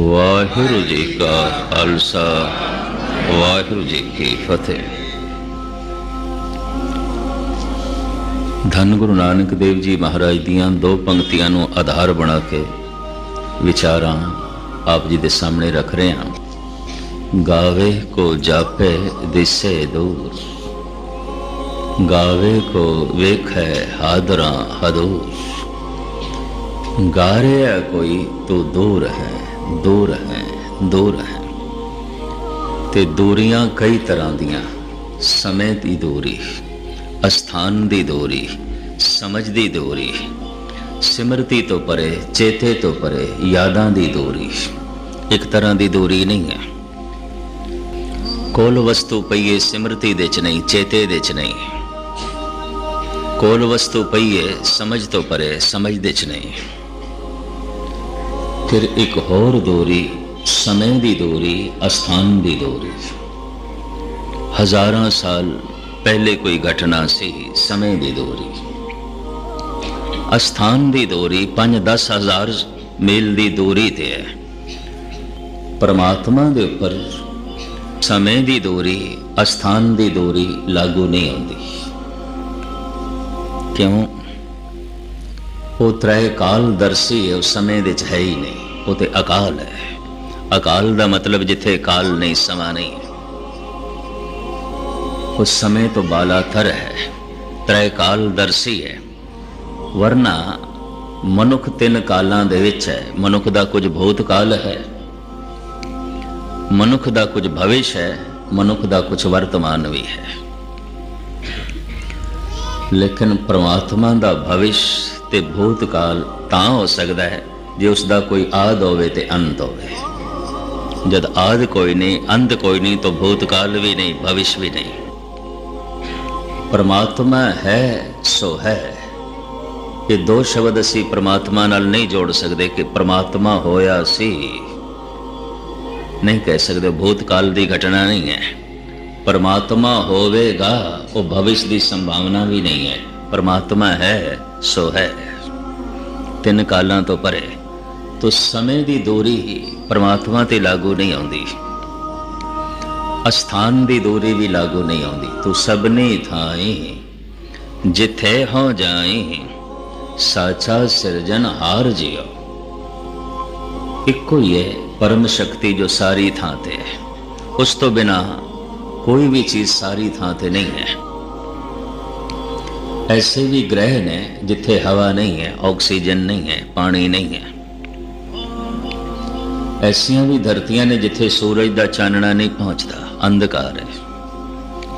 ਵਾਹਿਗੁਰੂ ਜੀ ਕਾ ਖਾਲਸਾ, ਵਾਹਿਗੁਰੂ ਜੀ ਕੀ ਫਤਿਹ। ਧੰਨ ਗੁਰੂ ਨਾਨਕ ਦੇਵ ਜੀ ਮਹਾਰਾਜ ਦੀਆਂ ਦੋ ਪੰਕਤੀਆਂ ਨੂੰ ਆਧਾਰ ਬਣਾ ਕੇ ਵਿਚਾਰਾਂ ਆਪ ਜੀ ਦੇ ਸਾਹਮਣੇ ਰੱਖ ਰਹੇ ਹਾਂ। ਗਾਵੇ ਕੋ ਜਾਪੇ ਦਿਸੇ ਦੂਰ, ਗਾਵੇ ਕੋ ਵੇਖੈ ਹਾਦਰਾਂ ਹਦੂਰ। ਗਾ ਕੋਈ ਤੂੰ ਦੂਰ ਹੈ ਦੂਰ ਹੈ ਦੂਰ ਹੈ। ਤੇ ਦੂਰੀਆਂ ਕਈ ਤਰ੍ਹਾਂ ਦੀਆਂ, ਸਮੇਂ ਦੀ ਦੂਰੀ, ਅਸਥਾਨ ਦੀ ਦੂਰੀ, ਸਮਝ ਦੀ ਦੂਰੀ, ਸਿਮਰਤੀ ਤੋਂ ਪਰੇ, ਚੇਤੇ ਤੋਂ ਪਰੇ, ਯਾਦਾਂ ਦੀ ਦੂਰੀ, ਇੱਕ ਤਰ੍ਹਾਂ ਦੀ ਦੂਰੀ ਨਹੀਂ ਹੈ। ਕੋਲ ਵਸਤੂ ਪਈਏ ਸਿਮਰਤੀ ਦੇ ਚ ਨਹੀਂ, ਚੇਤੇ ਦੇ ਚ ਨਹੀਂ। ਕੋਲ ਵਸਤੂ ਪਈਏ ਸਮਝ ਤੋਂ ਪਰੇ, ਸਮਝ ਦੇ ਚ ਨਹੀਂ। ਫਿਰ ਇੱਕ ਹੋਰ ਦੂਰੀ, ਸਮੇਂ ਦੀ ਦੂਰੀ, ਅਸਥਾਨ ਦੀ ਦੂਰੀ। ਹਜ਼ਾਰਾਂ ਸਾਲ ਪਹਿਲੇ ਕੋਈ ਘਟਨਾ ਸੀ, ਸਮੇਂ ਦੀ ਦੂਰੀ। ਅਸਥਾਨ ਦੀ ਦੂਰੀ 5-10 ਹਜ਼ਾਰ ਮੀਲ ਦੀ ਦੂਰੀ ਤੇ ਹੈ। ਪਰਮਾਤਮਾ ਦੇ ਉੱਪਰ ਸਮੇਂ ਦੀ ਦੂਰੀ, ਅਸਥਾਨ ਦੀ ਦੂਰੀ ਲਾਗੂ ਨਹੀਂ ਹੁੰਦੀ ਕਿਉਂ? ਉਹ ਤ੍ਰੈ ਕਾਲ ਦਰਸੀ ਹੈ ਉਸ ਸਮੇਂ ਵਿੱਚ ਹੈ ਹੀ ਨਹੀਂ, ਉਹ ਤੇ ਅਕਾਲ ਹੈ। ਅਕਾਲ ਦਾ ਮਤਲਬ ਜਿੱਥੇ ਕਾਲ ਨਹੀਂ, ਸਮਾਂ ਨਹੀਂ। ਉਸ ਸਮੇਂ ਤੋਂ ਬਾਲਾਤਰ ਹੈ ਤ੍ਰੈ ਕਾਲ ਦਰਸੀ ਹੈ। ਵਰਨਾ ਮਨੁੱਖ ਤਿੰਨ ਕਾਲਾਂ ਦੇ ਵਿੱਚ ਹੈ, ਮਨੁੱਖ ਦਾ ਕੁਝ ਭੂਤ ਕਾਲ ਹੈ। ਮਨੁੱਖ ਦਾ ਕੁਝ ਭਵਿਸ਼ ਹੈ, ਮਨੁੱਖ ਦਾ ਕੁਝ ਵਰਤਮਾਨ ਵੀ ਹੈ। ਲੇਕਿਨ ਪ੍ਰਮਾਤਮਾ ਦਾ ਭਵਿਸ਼ ਤੇ ਭੂਤਕਾਲ ਤਾਂ ਹੋ ਸਕਦਾ ਹੈ ਜੇ ਉਸ ਦਾ ਕੋਈ ਆਦ ਹੋਵੇ ਤੇ ਅੰਤ ਹੋਵੇ। ਜਦ ਆਦ ਕੋਈ ਨਹੀਂ, ਅੰਤ ਕੋਈ ਨਹੀਂ, ਤਾਂ ਭੂਤਕਾਲ ਵੀ ਨਹੀਂ, ਭਵਿਸ਼ ਵੀ ਨਹੀਂ। ਪਰਮਾਤਮਾ ਹੈ, ਸੋ ਹੈ। ਇਹ ਦੋ ਸ਼ਬਦ ਅਸੀਂ ਪਰਮਾਤਮਾ ਨਾਲ ਨਹੀਂ ਜੋੜ ਸਕਦੇ ਕਿ ਪਰਮਾਤਮਾ ਹੋਇਆ ਸੀ। ਨਹੀਂ ਕਹਿ ਸਕਦੇ, ਭੂਤਕਾਲ ਦੀ ਘਟਨਾ ਨਹੀਂ ਹੈ। ਪਰਮਾਤਮਾ ਹੋਵੇਗਾ, ਉਹ ਭਵਿਸ਼ ਦੀ ਸੰਭਾਵਨਾ ਵੀ ਨਹੀਂ ਹੈ। ਪਰਮਾਤਮਾ ਹੈ ਸੋ ਹੈ। ਤਿੰਨ ਕਾਲਾਂ ਤੋਂ ਪਰੇ ਤੋ ਸਮੇਂ ਦੀ ਦੂਰੀ ਹੀ ਪਰਮਾਤਮਾ ਤੇ ਲਾਗੂ ਨਹੀਂ ਆਉਂਦੀ। ਅਸਥਾਨ ਦੀ ਦੂਰੀ ਵੀ ਲਾਗੂ ਨਹੀਂ ਆਉਂਦੀ। ਤੂੰ ਸਭਨੀ ਥਾਈ, ਜਿੱਥੇ ਹੋ ਜਾਏ ਸਾਚਾ ਸਿਰਜਨ ਹਾਰ ਜਿਓ ਇੱਕੋ ਹੀ ਹੈ ਪਰਮ ਸ਼ਕਤੀ ਜੋ ਸਾਰੀ ਥਾਂ ਤੇ ਹੈ। ਉਸ ਤੋਂ ਬਿਨਾ ਕੋਈ ਵੀ ਚੀਜ਼ ਸਾਰੀ ਥਾਂ ਤੇ ਨਹੀਂ ਹੈ। ਐਸੇ ਵੀ ਗ੍ਰਹਿ ਨੇ ਜਿੱਥੇ ਹਵਾ ਨਹੀਂ ਹੈ ਆਕਸੀਜਨ ਨਹੀਂ ਹੈ ਪਾਣੀ ਨਹੀਂ ਹੈ ਐਸੀਆਂ ਵੀ ਧਰਤੀਆਂ ਨੇ ਜਿੱਥੇ ਸੂਰਜ ਦਾ ਚਾਨਣਾ ਨਹੀਂ ਪਹੁੰਚਦਾ ਅੰਧਕਾਰ ਹੈ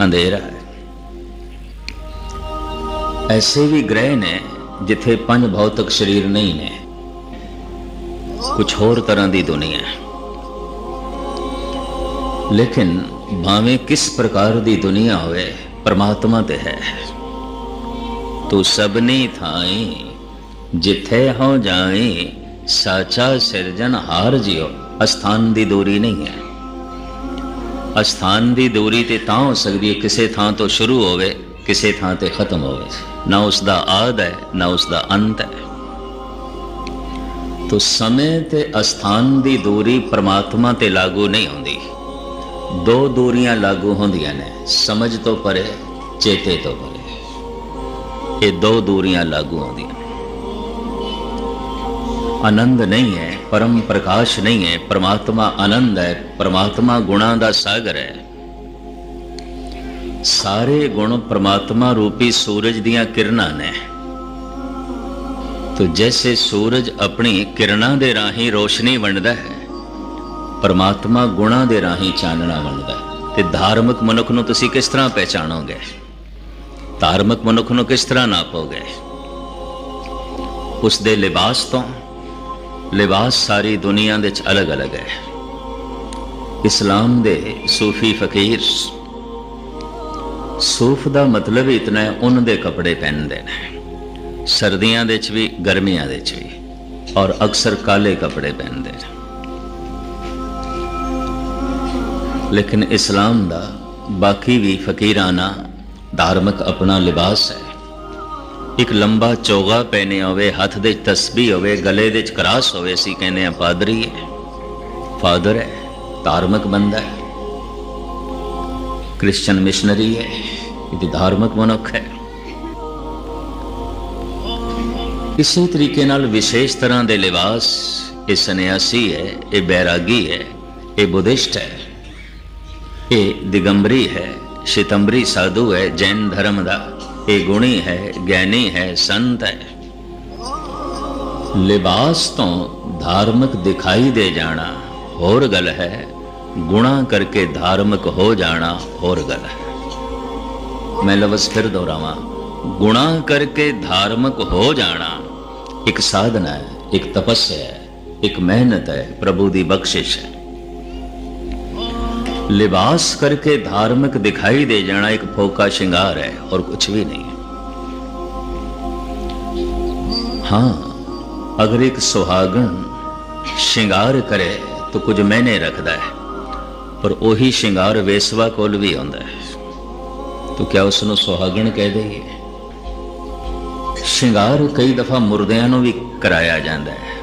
ਅੰਧੇਰਾ ਹੈ ਐਸੇ ਵੀ ਗ੍ਰਹਿ ਨੇ ਜਿੱਥੇ ਪੰਜ ਭੌਤਿਕ ਸਰੀਰ ਨਹੀਂ ਨੇ ਕੁਝ ਹੋਰ ਤਰ੍ਹਾਂ ਦੀ ਦੁਨੀਆ ਹੈ ਲੇਕਿਨ ਭਾਵੇਂ ਕਿਸ ਪ੍ਰਕਾਰ ਦੀ ਦੁਨੀਆ ਹੋਵੇ ਪਰਮਾਤਮਾ ਤੇ ਹੈ ਤੂੰ ਸਭਨੀ ਥਾਈ ਜਿੱਥੇ ਹੋ ਜਾਏ, ਸਾਚਾ ਸਿਰਜਣ ਹਾਰ ਜਿਓ ਅਸਥਾਨ ਦੀ ਦੂਰੀ ਨਹੀਂ ਹੈ। ਅਸਥਾਨ ਦੀ ਦੂਰੀ ਤੇ ਤਾਂ ਹੋ ਸਕਦੀ ਹੈ ਕਿਸੇ ਥਾਂ ਤੋਂ ਸ਼ੁਰੂ ਹੋਵੇ, ਕਿਸੇ ਥਾਂ ਤੇ ਖਤਮ ਹੋਵੇ। ਨਾ ਉਸ ਦਾ ਆਦ ਹੈ, ਨਾ ਉਸ ਦਾ ਅੰਤ ਹੈ। ਤੋ ਸਮੇਂ ਤੇ ਅਸਥਾਨ ਦੀ ਦੂਰੀ ਪ੍ਰਮਾਤਮਾ ਤੇ ਲਾਗੂ ਨਹੀਂ ਹੁੰਦੀ। ਦੋ ਦੂਰੀਆਂ ਲਾਗੂ ਹੁੰਦੀਆਂ ਨੇ, ਸਮਝ ਤੋਂ ਪਰੇ, ਚੇਤੇ ਤੋਂ ਪਰੇ। ਇਹ ਦੋ ਦੂਰੀਆਂ ਲਾਗੂ ਆਉਂਦੀਆਂ ਆਨੰਦ ਨਹੀਂ ਹੈ, ਪਰਮ ਪ੍ਰਕਾਸ਼ ਨਹੀਂ ਹੈ, ਪਰਮਾਤਮਾ ਆਨੰਦ ਹੈ, ਪਰਮਾਤਮਾ ਗੁਣਾ ਦਾ ਸਾਗਰ ਹੈ। ਸਾਰੇ ਗੁਣ ਪ੍ਰਮਾਤਮਾ ਰੂਪੀ ਸੂਰਜ ਦੀਆਂ ਕਿਰਨਾਂ ਨੇ। ਤੋ ਜੈਸੇ ਸੂਰਜ ਆਪਣੀ ਕਿਰਨਾਂ ਦੇ ਰਾਹੀਂ ਰੋਸ਼ਨੀ ਵੰਡਦਾ ਹੈ, ਪਰਮਾਤਮਾ ਗੁਣਾ ਦੇ ਰਾਹੀਂ ਚਾਨਣਾ ਵੰਡਦਾ ਹੈ। ਤੇ ਧਾਰਮਿਕ ਮਨੁੱਖ ਨੂੰ ਤੁਸੀਂ ਕਿਸ ਤਰ੍ਹਾਂ ਪਹਿਚਾਣੋਗੇ? ਧਾਰਮਿਕ ਮਨੁੱਖ ਨੂੰ ਕਿਸ ਤਰ੍ਹਾਂ ਨਾਪੋਗੇ? ਉਸ ਦੇ ਲਿਬਾਸ ਤੋਂ? ਲਿਬਾਸ ਸਾਰੀ ਦੁਨੀਆ ਦੇ ਵਿੱਚ ਅਲੱਗ-ਅਲੱਗ ਹੈ। ਇਸਲਾਮ ਦੇ ਸੂਫੀ ਫਕੀਰ ਸੂਫ ਦਾ ਮਤਲਬ ਇਤਨਾ ਹੈ ਉਹਨਾਂ ਦੇ ਕੱਪੜੇ ਪਹਿਨਦੇ ਨੇ। ਸਰਦੀਆਂ ਦੇ ਵਿੱਚ ਵੀ, ਗਰਮੀਆਂ ਦੇ ਵਿੱਚ ਵੀ, ਔਰ ਅਕਸਰ ਕਾਲੇ ਕੱਪੜੇ ਪਹਿਨਦੇ ਨੇ। ਲੇਕਿਨ ਇਸਲਾਮ ਦਾ ਬਾਕੀ ਵੀ ਫਕੀਰਾਨਾ ਧਾਰਮਿਕ ਆਪਣਾ ਲਿਬਾਸ ਹੈ। ਇੱਕ ਲੰਬਾ ਚੋਗਾ ਪਹਿਨੇ ਹੋਵੇ, ਹੱਥ ਦੇ ਤਸਬੀਹ ਹੋਵੇ, ਗਲੇ ਦੇ ਚ ਕਰਾਸ ਹੋਵੇ ਸੀ ਕਹਿੰਦੇ ਆ ਪਾਦਰੀ ਹੈ। ਫਾਦਰ ਹੈ, ਧਾਰਮਿਕ ਬੰਦਾ ਹੈ। ਕ੍ਰਿਸਚੀਅਨ ਮਿਸ਼ਨਰੀ ਹੈ, ਇਹ ਧਾਰਮਿਕ ਮਨੁੱਖ ਹੈ। ਇਸੇ ਤਰੀਕੇ ਨਾਲ ਵਿਸ਼ੇਸ਼ ਤਰ੍ਹਾਂ ਦੇ ਲਿਬਾਸ, ਇਹ ਸੰਨਿਆਸੀ ਹੈ, ਇਹ ਬੈਰਾਗੀ ਹੈ, ਇਹ ਬੁੱਧਿਸਟ ਹੈ, ਇਹ ਦਿਗੰਬਰੀ ਹੈ। ਸ਼ਿਤੰਬਰੀ ਸਾਧੂ ਹੈ ਜੈਨ ਧਰਮ ਦਾ ਇਹ ਗੁਣੀ ਹੈ ਗਿਆਨੀ ਹੈ ਸੰਤ ਹੈ ਲਿਬਾਸ ਤੋਂ ਧਾਰਮਿਕ ਦਿਖਾਈ ਦੇ ਜਾਣਾ ਹੋਰ ਗੱਲ ਹੈ ਗੁਣਾ ਕਰਕੇ ਧਾਰਮਿਕ ਹੋ ਜਾਣਾ ਹੋਰ ਗੱਲ ਹੈ ਮੈਂ ਲਫ਼ਜ਼ ਫਿਰ ਦੁਹਰਾਵਾਂ ਗੁਣਾ ਕਰਕੇ ਧਾਰਮਿਕ ਹੋ ਜਾਣਾ ਇੱਕ ਸਾਧਨਾ ਹੈ ਇੱਕ ਤਪੱਸਿਆ ਹੈ ਇੱਕ ਮਿਹਨਤ ਹੈ ਪ੍ਰਭੂ ਦੀ ਬਖਸ਼ਿਸ਼ ਹੈ ਲਿਬਾਸ ਕਰਕੇ ਧਾਰਮਿਕ ਦਿਖਾਈ ਦੇ ਜਾਣਾ ਇੱਕ ਫੋਕਾ ਸ਼ਿੰਗਾਰ ਹੈ ਔਰ ਕੁਝ ਵੀ ਨਹੀਂ। ਹਾਂ, ਅਗਰ ਇੱਕ ਸੁਹਾਗਣ ਸ਼ਿੰਗਾਰ ਕਰੇ ਤਾਂ ਕੁਝ ਮੈਨੇ ਰੱਖਦਾ ਹੈ, ਪਰ ਉਹੀ ਸ਼ਿੰਗਾਰ ਵੇਸਵਾ ਕੋਲ ਵੀ ਹੁੰਦਾ ਹੈ। ਤਾਂ ਕਿਆ ਉਸ ਨੂੰ ਸੁਹਾਗਣ ਕਹਿ ਦਈਏ? ਸ਼ਿੰਗਾਰ ਕਈ ਦਫਾ ਮੁਰਦਿਆਂ ਨੂੰ ਵੀ ਕਰਾਇਆ ਜਾਂਦਾ ਹੈ।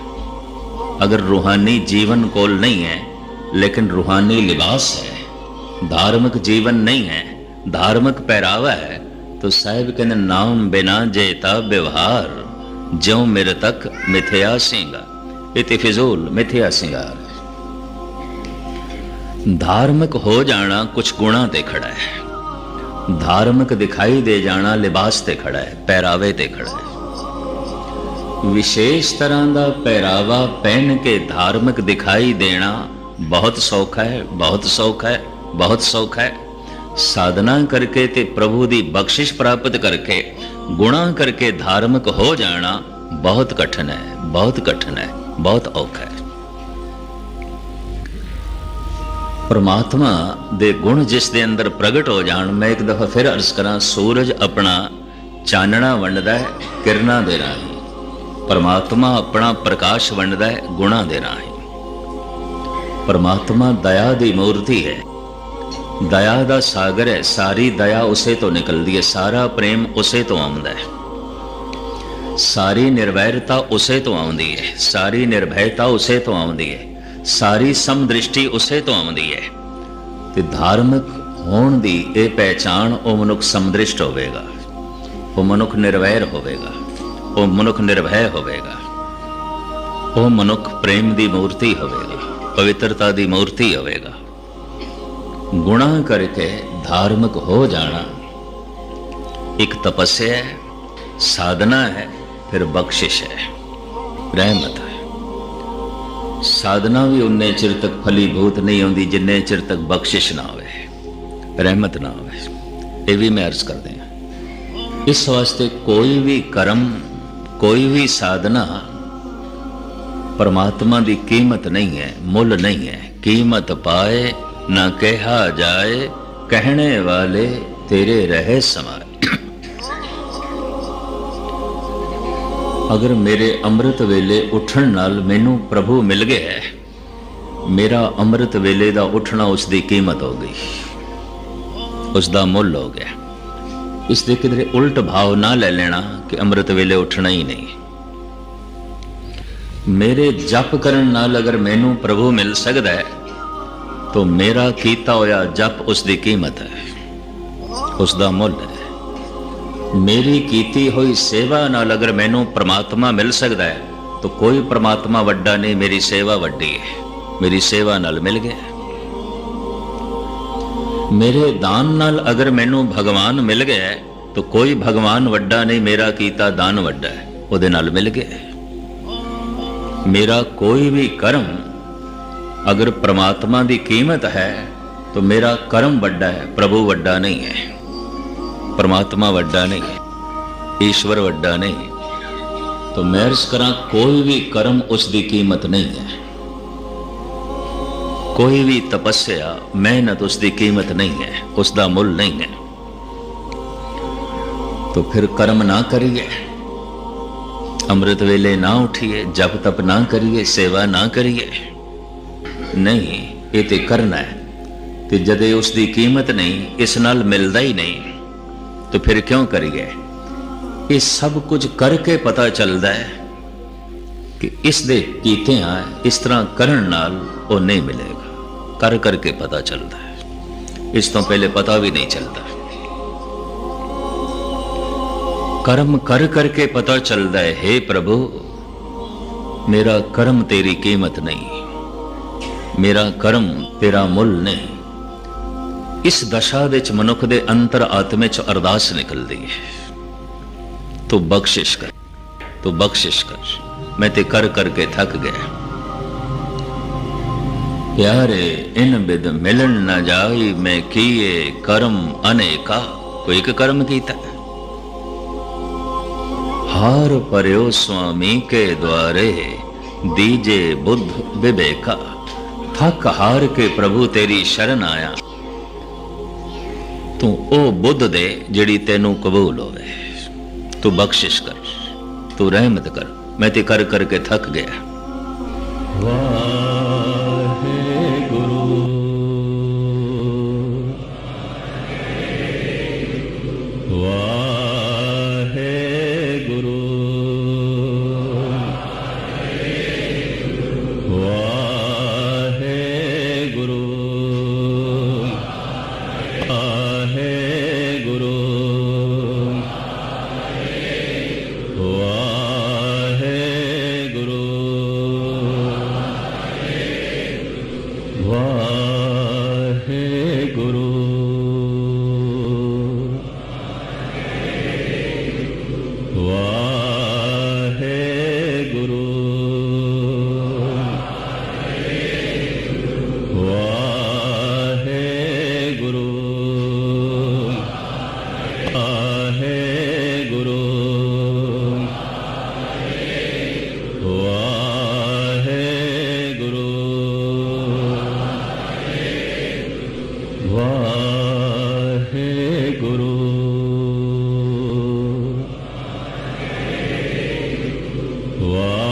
ਅਗਰ ਰੂਹਾਨੀ ਜੀਵਨ ਕੋਲ ਨਹੀਂ ਹੈ, ਲੇਕਿਨ ਰੂਹਾਨੀ ਲਿਬਾਸ ਹੈ ਧਾਰਮਿਕ ਜੀਵਨ ਨਹੀਂ ਹੈ, ਧਾਰਮਿਕ ਪਹਿਰਾਵਾ ਹੈ, ਤਾਂ ਸਾਹਿਬ ਕਹਿੰਦੇ, ਨਾਮ ਬਿਨਾ ਜੇਤਾ ਵਿਵਹਾਰ, ਜਿਉ ਮੇਰੇ ਤੱਕ ਮਿਥਿਆ ਸਿੰਘਾ ਇਹ ਤੇ ਫਿਜ਼ੂਲ, ਮਿਥਿਆ ਸਿੰਘਾਰ ਹੈ। ਧਾਰਮਿਕ ਹੋ ਜਾਣਾ ਕੁਝ ਗੁਣਾ ਤੇ ਖੜਾ ਹੈ। ਧਾਰਮਿਕ ਦਿਖਾਈ ਦੇ ਜਾਣਾ ਲਿਬਾਸ ਤੇ ਖੜਾ ਹੈ, ਪਹਿਰਾਵੇ ਤੇ ਖੜਾ ਹੈ। ਵਿਸ਼ੇਸ਼ ਤਰ੍ਹਾਂ ਦਾ ਪਹਿਰਾਵਾ ਪਹਿਨ ਕੇ ਧਾਰਮਿਕ ਦਿਖਾਈ ਦੇਣਾ ਬਹੁਤ ਸੌਖਾ ਹੈ, ਬਹੁਤ ਸੌਖਾ ਹੈ। ਬਹੁਤ ਸੌਖਾ ਹੈ ਸਾਧਨਾ ਕਰਕੇ ਤੇ ਪ੍ਰਭੂ ਦੀ ਬਖਸ਼ਿਸ਼ ਪ੍ਰਾਪਤ ਕਰਕੇ ਗੁਣਾ ਕਰਕੇ ਧਾਰਮਿਕ ਹੋ ਜਾਣਾ ਬਹੁਤ ਕਠਿਨ ਹੈ ਬਹੁਤ ਕਠਿਨ ਹੈ ਬਹੁਤ ਔਖਾ ਹੈ ਪਰਮਾਤਮਾ ਦੇ ਗੁਣ ਜਿਸ ਦੇ ਅੰਦਰ ਪ੍ਰਗਟ ਹੋ ਜਾਣ ਮੈਂ ਇੱਕ ਦਫਾ ਫਿਰ ਅਰਜ਼ ਕਰਾਂ ਸੂਰਜ ਆਪਣਾ ਚਾਨਣਾ ਵੰਡਦਾ ਹੈ ਕਿਰਨਾਂ ਦੇ ਰਾਹੀਂ ਪਰਮਾਤਮਾ ਆਪਣਾ ਪ੍ਰਕਾਸ਼ ਵੰਡਦਾ ਹੈ ਗੁਣਾ ਦੇ ਰਾਹੀਂ ਪਰਮਾਤਮਾ ਦਇਆ ਦੀ ਮੂਰਤੀ ਹੈ ਦਇਆ ਦਾ ਸਾਗਰ ਹੈ, ਸਾਰੀ ਦਇਆ ਉਸੇ ਤੋਂ ਨਿਕਲਦੀ ਹੈ, ਸਾਰਾ ਪ੍ਰੇਮ ਉਸੇ ਤੋਂ ਆਉਂਦਾ ਹੈ। ਸਾਰੀ ਨਿਰਵੈਰਤਾ ਉਸੇ ਤੋਂ ਆਉਂਦੀ ਹੈ, ਸਾਰੀ ਨਿਰਭੈਤਾ ਉਸੇ ਤੋਂ ਆਉਂਦੀ ਹੈ, ਸਾਰੀ ਸਮਦ੍ਰਿਸ਼ਟੀ ਉਸੇ ਤੋਂ ਆਉਂਦੀ ਹੈ। ਤੇ ਧਾਰਮਿਕ ਹੋਣ ਦੀ ਇਹ ਪਹਿਚਾਣ ਉਹ ਮਨੁੱਖ ਸਮਦ੍ਰਿਸ਼ਟ ਹੋਵੇਗਾ, ਉਹ ਮਨੁੱਖ ਨਿਰਵੈਰ ਹੋਵੇਗਾ, ਉਹ ਮਨੁੱਖ ਨਿਰਭੈ ਹੋਵੇਗਾ, ਉਹ ਮਨੁੱਖ ਪ੍ਰੇਮ ਦੀ ਮੂਰਤੀ ਹੋਵੇਗਾ, ਪਵਿੱਤਰਤਾ ਦੀ ਮੂਰਤੀ ਹੋਵੇਗਾ। ਗੁਣਾ ਕਰਕੇ ਧਾਰਮਿਕ ਹੋ ਜਾਣਾ। ਇੱਕ ਤਪੱਸਿਆ ਹੈ, ਸਾਧਨਾ ਹੈ, ਫਿਰ ਬਖਸ਼ਿਸ਼ ਹੈ। ਰਹਿਮਤ ਹੈ। ਸਾਧਨਾ ਵੀ ਉਨੇ ਚਿਰ ਤੱਕ ਫਲੀਭੂਤ ਨਹੀਂ ਹੁੰਦੀ, ਜਿੰਨੇ ਚਿਰ ਤੱਕ ਬਖਸ਼ਿਸ਼ ਨਾ ਹੋਵੇ। ਰਹਿਮਤ ਨਾ ਹੋਵੇ। ਇਹ ਵੀ ਮੈਂ ਅਰਜ਼ ਕਰਦੇ ਹਾਂ। ਇਸ ਵਾਸਤੇ ਕੋਈ ਵੀ ਕਰਮ, ਕੋਈ ਵੀ ਸਾਧਨਾ ਪਰਮਾਤਮਾ ਦੀ ਕੀਮਤ ਨਹੀਂ ਹੈ, ਮੁੱਲ ਨਹੀਂ ਹੈ। ਕੀਮਤ ਪਾਏ ਨਾ ਕਿਹਾ ਜਾਏ ਕਹਿਣੇ ਵਾਲੇ ਤੇਰੇ ਰਹੇ ਸਮਾਏ ਅਗਰ ਮੇਰੇ ਅੰਮ੍ਰਿਤ ਵੇਲੇ ਉੱਠਣ ਨਾਲ ਮੈਨੂੰ ਪ੍ਰਭੂ ਮਿਲ ਗਿਆ ਹੈ, ਮੇਰਾ ਅੰਮ੍ਰਿਤ ਵੇਲੇ ਦਾ ਉੱਠਣਾ ਉਸ ਦੀ ਕੀਮਤ ਹੋ ਗਈ। ਉਸ ਦਾ ਮੁੱਲ ਹੋ ਗਿਆ। ਇਸ ਦੇ ਕਿਧਰੇ ਉਲਟ ਭਾਵ ਨਾ ਲੈ ਲੈਣਾ ਕਿ ਅੰਮ੍ਰਿਤ ਵੇਲੇ ਉੱਠਣਾ ਹੀ ਨਹੀਂ। ਮੇਰੇ ਜਪ ਕਰਨ ਨਾਲ ਅਗਰ ਮੈਨੂੰ ਪ੍ਰਭੂ ਮਿਲ ਸਕਦਾ ਹੈ ਤਾਂ ਮੇਰਾ ਕੀਤਾ ਹੋਇਆ ਜਪ ਉਸ ਦੀ ਕੀਮਤ ਹੈ। ਉਸ ਦਾ ਮੁੱਲ ਹੈ। ਮੇਰੀ ਕੀਤੀ ਹੋਈ ਸੇਵਾ ਨਾਲ ਅਗਰ ਮੈਨੂੰ ਪ੍ਰਮਾਤਮਾ ਮਿਲ ਸਕਦਾ ਹੈ, ਤਾਂ ਕੋਈ ਪ੍ਰਮਾਤਮਾ ਵੱਡਾ ਨਹੀਂ, ਮੇਰੀ ਸੇਵਾ ਵੱਡੀ ਹੈ। ਮੇਰੀ ਸੇਵਾ ਨਾਲ ਮਿਲ ਗਿਆ ਮੇਰੇ ਦਾਨ ਨਾਲ ਅਗਰ ਮੈਨੂੰ ਭਗਵਾਨ ਮਿਲ ਗਿਆ ਤਾਂ ਕੋਈ ਭਗਵਾਨ ਵੱਡਾ ਨਹੀਂ, ਮੇਰਾ ਕੀਤਾ ਦਾਨ ਵੱਡਾ ਹੈ। ਉਹਦੇ ਨਾਲ ਮਿਲ ਗਿਆ ਮੇਰਾ ਕੋਈ ਵੀ ਕਰਮ ਅਗਰ ਪ੍ਰਮਾਤਮਾ ਦੀ ਕੀਮਤ ਹੈ ਤਾਂ ਮੇਰਾ ਕਰਮ ਵੱਡਾ ਹੈ ਪ੍ਰਭੂ ਵੱਡਾ ਨਹੀਂ ਹੈ ਪਰਮਾਤਮਾ ਵੱਡਾ ਨਹੀਂ ਹੈ ਈਸ਼ਵਰ ਵੱਡਾ ਨਹੀਂ ਹੈ ਤਾਂ ਮੈਂ ਅਰਜ਼ ਕਰਾਂ ਕੋਈ ਵੀ ਕਰਮ ਉਸ ਦੀ ਕੀਮਤ ਨਹੀਂ ਹੈ ਕੋਈ ਵੀ ਤਪੱਸਿਆ ਮਿਹਨਤ ਉਸ ਦੀ ਕੀਮਤ ਨਹੀਂ ਹੈ ਉਸ ਦਾ ਮੁੱਲ ਨਹੀਂ ਹੈ ਤਾਂ ਫਿਰ ਕਰਮ ਨਾ ਕਰੀਏ ਅੰਮ੍ਰਿਤ ਵੇਲੇ ਨਾ ਉਠੀਏ ਜਪ ਤਪ ਨਾ ਕਰੀਏ ਸੇਵਾ ਨਾ ਕਰੀਏ ਨਹੀਂ, ਇਹ ਤੇ ਕਰਨਾ ਹੈ। ਤੇ ਜਦੇ ਉਸ ਦੀ ਕੀਮਤ ਨਹੀਂ, ਇਸ ਨਾਲ ਮਿਲਦਾ ਹੀ ਨਹੀਂ। ਤਾਂ ਫਿਰ ਕਿਉਂ ਕਰੀਏ? ਇਹ ਸਭ ਕੁਝ ਕਰਕੇ ਪਤਾ ਚੱਲਦਾ ਹੈ ਕਿ ਇਸ ਦੇ ਆ ਇਸ ਤਰ੍ਹਾਂ ਕਰਨ ਨਾਲ ਉਹ ਨਹੀਂ ਮਿਲੇਗਾ। ਕਰ ਕਰਕੇ ਪਤਾ ਚੱਲਦਾ ਹੈ। ਇਸ ਤੋਂ ਪਹਿਲੇ ਪਤਾ ਵੀ ਨਹੀਂ ਚੱਲਦਾ। ਕਰਮ ਕਰ ਕਰਕੇ ਪਤਾ ਚੱਲਦਾ ਹੈ हे ਪ੍ਰਭੂ, ਮੇਰਾ ਕਰਮ ਤੇਰੀ ਕੀਮਤ ਨਹੀਂ। ਮੇਰਾ ਕਰਮ ਤੇਰਾ ਮੁੱਲ ਨਹੀਂ। ਇਸ ਦਸ਼ਾ ਵਿੱਚ ਮਨੁੱਖ ਦੇ ਅੰਤਰ ਆਤਮੇ ਚ ਅਰਦਾਸ ਨਿਕਲਦੀ ਹੈ। ਤੂੰ ਬਖਸ਼ਿਸ਼ ਕਰ, ਤੂੰ ਬਖਸ਼ਿਸ਼ ਕਰ। ਮੈਂ ਤੇ ਕਰ ਕਰਕੇ ਥੱਕ ਗਿਆ। ਪਿਆਰੇ, ਇਨ ਬਿਦ ਮਿਲਣ ਨਾ ਜਾਈ, ਮੈਂ ਕੀਏ ਕਰਮ ਅਨੇਕਾ। ਕੋਈ ਇੱਕ ਕਰਮ ਕੀਤਾ? ਹਾਰ ਪਰਿਓ ਸੁਆਮੀ ਕੇ ਦੁਆਰੇ, ਦੀਜੇ ਬੁੱਧ ਵਿਵੇਕਾ। ਥੱਕ ਹਾਰ ਕੇ ਪ੍ਰਭੂ ਤੇਰੀ ਸ਼ਰਨ ਆਇਆ। ਤੂੰ ਉਹ ਬੁੱਧ ਦੇ ਜਿਹੜੀ ਤੈਨੂੰ ਕਬੂਲ ਹੋਵੇ। ਤੂੰ ਬਖਸ਼ਿਸ਼ ਕਰ। ਤੂੰ ਰਹਿਮਤ ਕਰ। ਮੈਂ ਤੇ ਕਰ ਕਰਕੇ ਥੱਕ ਗਿਆ। ਵਾਹਿਗੁਰੂ What.